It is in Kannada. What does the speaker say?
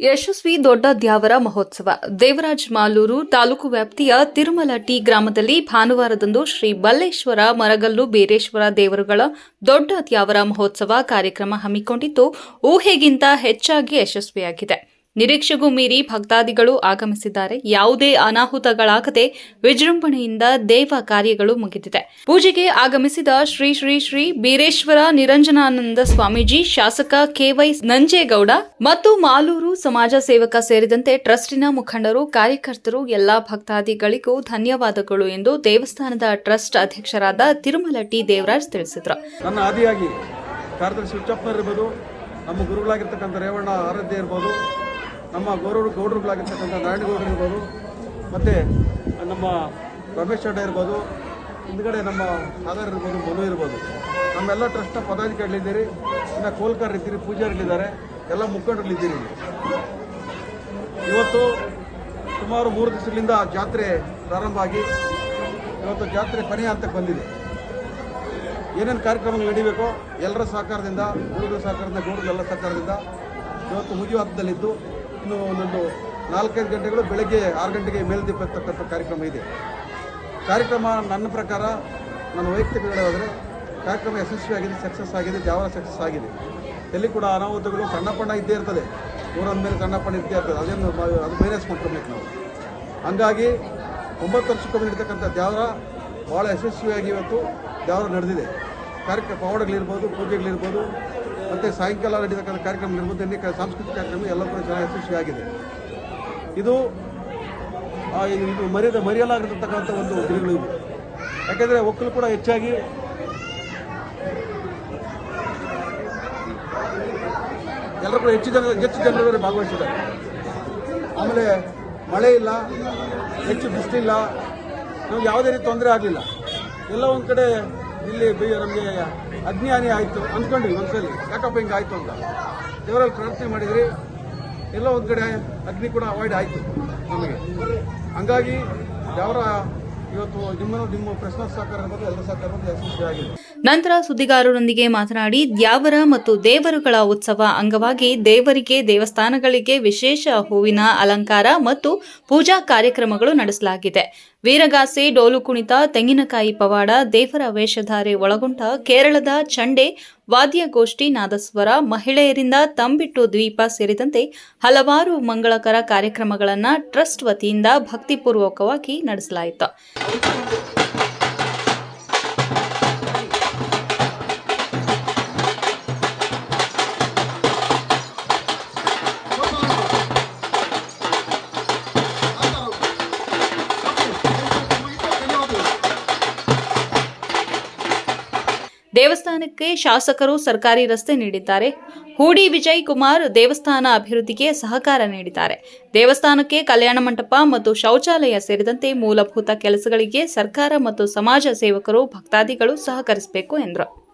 ಯಶಸ್ವಿ ದೊಡ್ಡ ದ್ಯಾವರ ಮಹೋತ್ಸವ. ದೇವರಾಜ್ ಮಾಲೂರು ತಾಲೂಕು ವ್ಯಾಪ್ತಿಯ ತಿರುಮಲ ಟಿ ಗ್ರಾಮದಲ್ಲಿ ಭಾನುವಾರದಂದು ಶ್ರೀ ಬಲ್ಲೇಶ್ವರ ಮರಗಲ್ಲು ಬೀರೇಶ್ವರ ದೇವರುಗಳ ದೊಡ್ಡ ದ್ಯಾವರ ಮಹೋತ್ಸವ ಕಾರ್ಯಕ್ರಮ ಹಮ್ಮಿಕೊಂಡಿದ್ದು, ಊಹೆಗಿಂತ ಹೆಚ್ಚಾಗಿ ಯಶಸ್ವಿಯಾಗಿದೆ. ನಿರೀಕ್ಷೆಗೂ ಮೀರಿ ಭಕ್ತಾದಿಗಳು ಆಗಮಿಸಿದ್ದಾರೆ. ಯಾವುದೇ ಅನಾಹುತಗಳಾಗದೆ ವಿಜೃಂಭಣೆಯಿಂದ ದೇವ ಕಾರ್ಯಗಳು ಮುಗಿದಿದೆ. ಪೂಜೆಗೆ ಆಗಮಿಸಿದ ಶ್ರೀ ಶ್ರೀ ಶ್ರೀ ಬೀರೇಶ್ವರ ನಿರಂಜನಾನಂದ ಸ್ವಾಮೀಜಿ, ಶಾಸಕ ಕೆವೈ ನಂಜೇಗೌಡ ಮತ್ತು ಮಾಲೂರು ಸಮಾಜ ಸೇವಕ ಸೇರಿದಂತೆ ಟ್ರಸ್ಟಿನ ಮುಖಂಡರು, ಕಾರ್ಯಕರ್ತರು, ಎಲ್ಲಾ ಭಕ್ತಾದಿಗಳಿಗೂ ಧನ್ಯವಾದಗಳು ಎಂದು ದೇವಸ್ಥಾನದ ಟ್ರಸ್ಟ್ ಅಧ್ಯಕ್ಷರಾದ ತಿರುಮಲ ಟಿ. ದೇವರಾಜ್ ತಿಳಿಸಿದರು. ಆದಿಯಾಗಿ ನಮ್ಮ ಗುರುಗಳಾಗಿರ್ತಕ್ಕಂಥ ರೇವಣ್ಣ ಆರಾಧ್ಯ ಇರ್ಬೋದು ನಮ್ಮ ಗೌರವರು ಗೌಡರುಗಳಾಗಿರ್ತಕ್ಕಂಥ ನಾರಾಯಣಗೌಡರು ಇರ್ಬೋದು, ಮತ್ತು ನಮ್ಮ ರಮೇಶ್ ಅಡ್ಡ ಇರ್ಬೋದು, ಹಿಂದ್ಗಡೆ ನಮ್ಮ ಸಾಗರ್ ಇರ್ಬೋದು, ಮನು ಇರ್ಬೋದು. ನಮ್ಮೆಲ್ಲ ಟ್ರಸ್ಟ್ನ ಪದಾಧಿಕಾರಿಗಳಿದ್ದೀರಿ, ಇನ್ನು ಕೋಲ್ಕರ್ ಇದ್ದೀರಿ ಪೂಜಾರಿಗಳಿದ್ದಾರೆ, ಎಲ್ಲ ಮುಖಂಡರುಗಳಿದ್ದೀರಿ ಇಲ್ಲಿ. ಇವತ್ತು ಸುಮಾರು ಮೂರು ದಿವಸಗಳಿಂದ ಜಾತ್ರೆ ಪ್ರಾರಂಭ ಆಗಿ, ಇವತ್ತು ಜಾತ್ರೆ ಕೊನೆಯ ಹಂತಕ್ಕೆ ಬಂದಿದೆ. ಏನೇನು ಕಾರ್ಯಕ್ರಮಗಳು ನಡೀಬೇಕೋ, ಎಲ್ಲರ ಸಹಕಾರದಿಂದ ಗುರುಗಳ ಸಹಕಾರದಿಂದ ಗೌರವರೆಲ್ಲ ಸಹಕಾರದಿಂದ, ಇವತ್ತು ಮುಗಿಯುವ ಹಂತದಲ್ಲಿದ್ದು ಇನ್ನು ಒಂದೊಂದು ನಾಲ್ಕೈದು ಗಂಟೆಗಳು ಬೆಳಗ್ಗೆ ಆರು ಗಂಟೆಗೆ ಮೇಲ್ದೀಪ ಇರ್ತಕ್ಕಂಥ ಕಾರ್ಯಕ್ರಮ ಇದೆ. ಕಾರ್ಯಕ್ರಮ ನನ್ನ ಪ್ರಕಾರ, ನನ್ನ ವೈಯಕ್ತಿಕ ಹೇಳೋದಾದರೆ, ಕಾರ್ಯಕ್ರಮ ಯಶಸ್ವಿಯಾಗಿದೆ ಸಕ್ಸಸ್ ಆಗಿದೆ ಯಾವ ಸಕ್ಸಸ್ ಆಗಿದೆ. ಎಲ್ಲಿ ಕೂಡ ಅನಾಹುತಗಳು ಸಣ್ಣ ಪಣ್ಣ ಇದ್ದೇ ಇರ್ತದೆ. ಊರಂದ ಮೇಲೆ ಸಣ್ಣ ಪಣ್ಣ ಇದ್ದೇ ಇರ್ತದೆ. ಅದನ್ನು ನಾವು- ಅದು ಮೈನಸ್ ಮಾಡ್ಕೊಬೇಕು ನಾವು. ಹಂಗಾಗಿ ಒಂಬತ್ತು ವರ್ಷಕ್ಕೊಮ್ಮೆ ನಡೀತಕ್ಕಂಥ ದ್ಯಾವರ ಭಾಳ ಯಶಸ್ವಿಯಾಗಿ ಇವತ್ತು ದ್ಯಾವರ ನಡೆದಿದೆ. ಕಾರ್ಯಕ್ರಮ ಪವಾಡಗಳಿರ್ಬೋದು ಪೂಜೆಗಳಿರ್ಬೋದು ಮತ್ತು ಸಾಯಂಕಾಲ ನಡೀತಕ್ಕಂಥ ಕಾರ್ಯಕ್ರಮ ಅನೇಕ ಸಾಂಸ್ಕೃತಿಕ ಕಾರ್ಯಕ್ರಮ ಎಲ್ಲ ಕೂಡ ಚೆನ್ನಾಗಿ ಯಶಸ್ವಿಯಾಗಿದೆ. ಇದು ಇದು ಮರೆಯದ ಮರೆಯಲಾಗಿರ್ತಕ್ಕಂಥ ಒಂದು ದಿನಗಳು ಇವು. ಯಾಕೆಂದರೆ ಒಕ್ಕಲು ಕೂಡ ಹೆಚ್ಚಾಗಿ ಎಲ್ಲರೂ ಕೂಡ ಹೆಚ್ಚು ಜನ ಹೆಚ್ಚು ಜನರು ಭಾಗವಹಿಸಿದ್ದಾರೆ. ಆಮೇಲೆ ಮಳೆ ಇಲ್ಲ, ಹೆಚ್ಚು ಬಿಸಿಲಿಲ್ಲ, ನಮ್ಗೆ ಯಾವುದೇ ರೀತಿ ತೊಂದರೆ ಆಗಲಿಲ್ಲ. ಎಲ್ಲ ಒಂದು ಕಡೆ ಇಲ್ಲಿ ನಮಗೆ ಅಜ್ಞಾನಿ ಆಯಿತು ಅಂದ್ಕೊಂಡ್ವಿ ಒಂದ್ಸಲಿ ಯಾಕಪ್ಪ ಹಿಂಗೆ ಆಯಿತು ಅಂತ? ದೇವರಲ್ಲಿ ಪ್ರಾರ್ಥನೆ ಮಾಡಿದ್ರಿ. ಎಲ್ಲ ಒಂದು ಕಡೆ ಅಗ್ನಿ ಕೂಡ ಅವಾಯ್ಡ್ ಆಯಿತು ನಮಗೆ. ಹಂಗಾಗಿ ದೇವರ ನಂತರ ಸುದ್ದಿಗಾರರೊಂದಿಗೆ ಮಾತನಾಡಿ ದ್ಯಾವರ ಮತ್ತು ದೇವರುಗಳ ಉತ್ಸವ ಅಂಗವಾಗಿ ದೇವರಿಗೆ, ದೇವಸ್ಥಾನಗಳಿಗೆ ವಿಶೇಷ ಹೂವಿನ ಅಲಂಕಾರ ಮತ್ತು ಪೂಜಾ ಕಾರ್ಯಕ್ರಮಗಳು ನಡೆಸಲಾಗಿದೆ. ವೀರಗಾಸೆ, ಡೋಲು ಕುಣಿತ, ತೆಂಗಿನಕಾಯಿ ಪವಾಡ, ದೇವರ ವೇಷಧಾರೆ ಒಳಗೊಂಡ ಕೇರಳದ ಚಂಡೆ ವಾದ್ಯಗೋಷ್ಠಿ ನಾದಸ್ವರ ಮಹಿಳೆಯರಿಂದ ತಂಬಿಟ್ಟು ದ್ವೀಪ ಸೇರಿದಂತೆ ಹಲವಾರು ಮಂಗಳಕರ ಕಾರ್ಯಕ್ರಮಗಳನ್ನು ಟ್ರಸ್ಟ್ ವತಿಯಿಂದ ಭಕ್ತಿಪೂರ್ವಕವಾಗಿ ನಡೆಸಲಾಯಿತು. ದೇವಸ್ಥಾನಕ್ಕೆ ಶಾಸಕರು ಸರ್ಕಾರಿ ರಸ್ತೆ ನೀಡಿದ್ದಾರೆ. ಹೂಡಿ ವಿಜಯ್ ಕುಮಾರ್ ದೇವಸ್ಥಾನ ಅಭಿವೃದ್ಧಿಗೆ ಸಹಕಾರ ನೀಡಿದ್ದಾರೆ. ದೇವಸ್ಥಾನಕ್ಕೆ ಕಲ್ಯಾಣ ಮಂಟಪ ಮತ್ತು ಶೌಚಾಲಯ ಸೇರಿದಂತೆ ಮೂಲಭೂತ ಕೆಲಸಗಳಿಗೆ ಸರ್ಕಾರ ಮತ್ತು ಸಮಾಜ ಸೇವಕರು ಭಕ್ತಾದಿಗಳು ಸಹಕರಿಸಬೇಕು ಎಂದರು.